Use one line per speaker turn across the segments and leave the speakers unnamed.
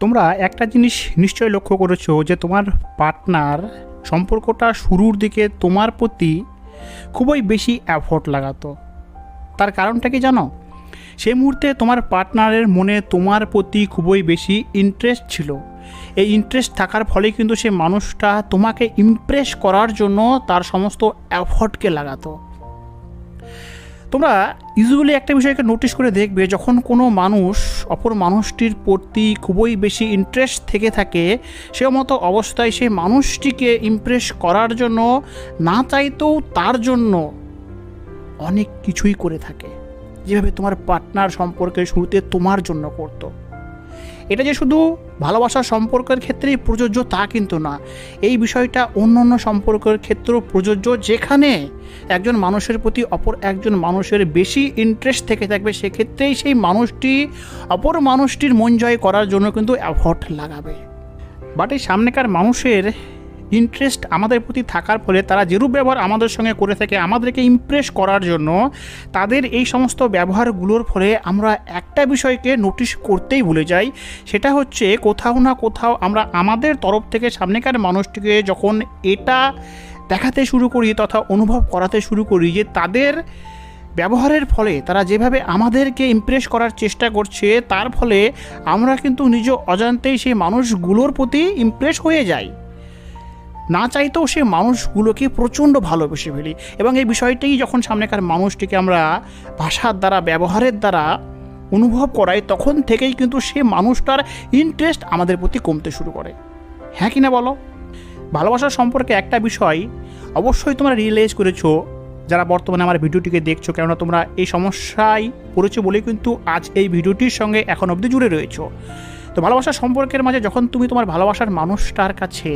তোমরা একটা জিনিস নিশ্চয় লক্ষ্য করেছ যে তোমার পার্টনার সম্পর্কটা শুরুর দিকে তোমার প্রতি খুবই বেশি অ্যাফোর্ট লাগাতো। তার কারণটা কি জানো? সেই মুহূর্তে তোমার পার্টনারের মনে তোমার প্রতি খুবই বেশি ইন্টারেস্ট ছিল। এই ইন্টারেস্ট থাকার ফলে কিন্তু সে মানুষটা তোমাকে ইমপ্রেস করার জন্য তার সমস্ত অ্যাফোর্টকে লাগাতো। তোমরা ইউজুয়ালি একটা বিষয়কে নোটিশ করে দেখবে যখন কোনো মানুষ, অপর মানুষটির প্রতি খুবই বেশি ইন্টারেস্ট থেকে থাকে, সে মতো অবস্থায় সেই মানুষটিকে ইমপ্রেস করার জন্য, না চাইতেও তার জন্য অনেক কিছুই করে থাকে। যেভাবে তোমার পার্টনার সম্পর্কে শুরুতে তোমার জন্য করতো। এটা যে শুধু ভালোবাসার সম্পর্কের ক্ষেত্রেই প্রযোজ্য তা কিন্তু না। এই বিষয়টা অন্য অন্য সম্পর্কের ক্ষেত্রেও প্রযোজ্য, যেখানে একজন মানুষের প্রতি অপর একজন মানুষের বেশি ইন্টারেস্ট থেকে থাকবে, সেক্ষেত্রেই সেই মানুষটি, অপর মানুষটির মন জয় করার জন্য কিন্তু অ্যাফর্ট লাগাবে। বাট এই সামনেকার মানুষের ইন্টারেস্ট আমাদের প্রতি থাকার ফলে তারা যেরূপ ব্যবহার আমাদের সঙ্গে করে থাকে, আমাদেরকে ইমপ্রেস করার জন্য, তাদের এই সমস্ত ব্যবহারগুলোর ফলে আমরা একটা বিষয়কে নোটিশ করতেই ভুলে যাই। সেটা হচ্ছে কোথাও না কোথাও আমরা আমাদের তরফ থেকে সামনেকার মানুষটিকে যখন এটা দেখাতে শুরু করি তথা অনুভব করাতে শুরু করি যে তাদের ব্যবহারের ফলে তারা যেভাবে আমাদেরকে ইমপ্রেস করার চেষ্টা করছে, তার ফলে আমরা কিন্তু নিজ অজান্তেই সেই মানুষগুলোর প্রতি ইমপ্রেস হয়ে যাই। না চাইতেও সে মানুষগুলোকে প্রচণ্ড ভালোবেসে ফেলি। এবং এই বিষয়টাই যখন সামনেকার মানুষটিকে আমরা ভাষার দ্বারা, ব্যবহারের দ্বারা অনুভব করাই, তখন থেকেই কিন্তু সে মানুষটার ইন্টারেস্ট আমাদের প্রতি কমতে শুরু করে। হ্যাঁ কি না বলো? ভালোবাসা সম্পর্কে একটা বিষয় অবশ্যই তোমরা রিয়েলাইজ করেছ। যারা বর্তমানে আমার ভিডিওটিকে দেখছ, কেননা তোমরা এই সমস্যায় পড়েছো বলেই কিন্তু আজ এই ভিডিওটির সঙ্গে এখন অবধি জুড়ে রয়েছো। তো ভালোবাসার সম্পর্কের মাঝে যখন তুমি তোমার ভালোবাসার মানুষটার কাছে,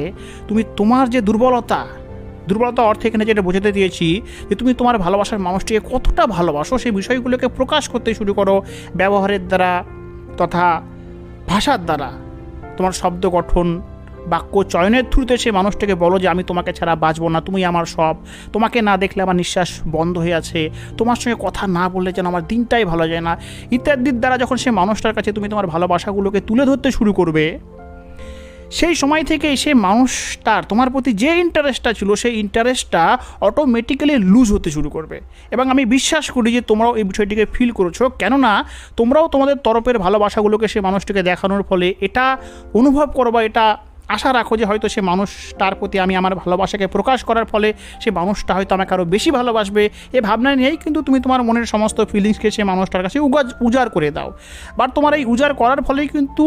তুমি তোমার যে দুর্বলতা দুর্বলতা অর্থে এখানে যেটা বোঝাতে দিয়েছি, যে তুমি তোমার ভালোবাসার মানুষটিকে কতটা ভালোবাসো, সেই বিষয়গুলোকে প্রকাশ করতে শুরু করো ব্যবহারের দ্বারা তথা ভাষার দ্বারা। তোমার শব্দ গঠন বাক্য চয়নের থ্রুতে সে মানুষটাকে বলো যে, আমি তোমাকে ছাড়া বাঁচবো না, তুমি আমার সব। তোমাকে না দেখলে আমার নিঃশ্বাস বন্ধ হয়ে আছে। তোমার সঙ্গে কথা না বললে যেন আমার দিনটাই ভালো যায় না। ইত্যাদির দ্বারা যখন সে মানুষটার কাছে তুমি তোমার ভালোবাসাগুলোকে তুলে ধরতে শুরু করবে, সেই সময় থেকে সে মানুষটার, তোমার প্রতি যে ইন্টারেস্টটা ছিল, সেই ইন্টারেস্টটা অটোমেটিক্যালি লুজ হতে শুরু করবে। এবং আমি বিশ্বাস করি যে, তোমরাও এই বিষয়টিকে ফিল করেছ। কেননা, তোমরাও তোমাদের তরফের ভালোবাসাগুলোকে সে মানুষটিকে দেখানোর ফলে এটা অনুভব করো বা এটা আশা রাখো যে হয়তো সে মানুষটার প্রতি আমি আমার ভালোবাসাকে প্রকাশ করার ফলে সে মানুষটা হয়তো আমাকে আরও বেশি ভালোবাসবে। এ ভাবনা নিয়েই কিন্তু তুমি তোমার মনের সমস্ত ফিলিংসকে সে মানুষটার কাছে উগাজ উজাড় করে দাও। বাট তোমার এই উজাড় করার ফলেই কিন্তু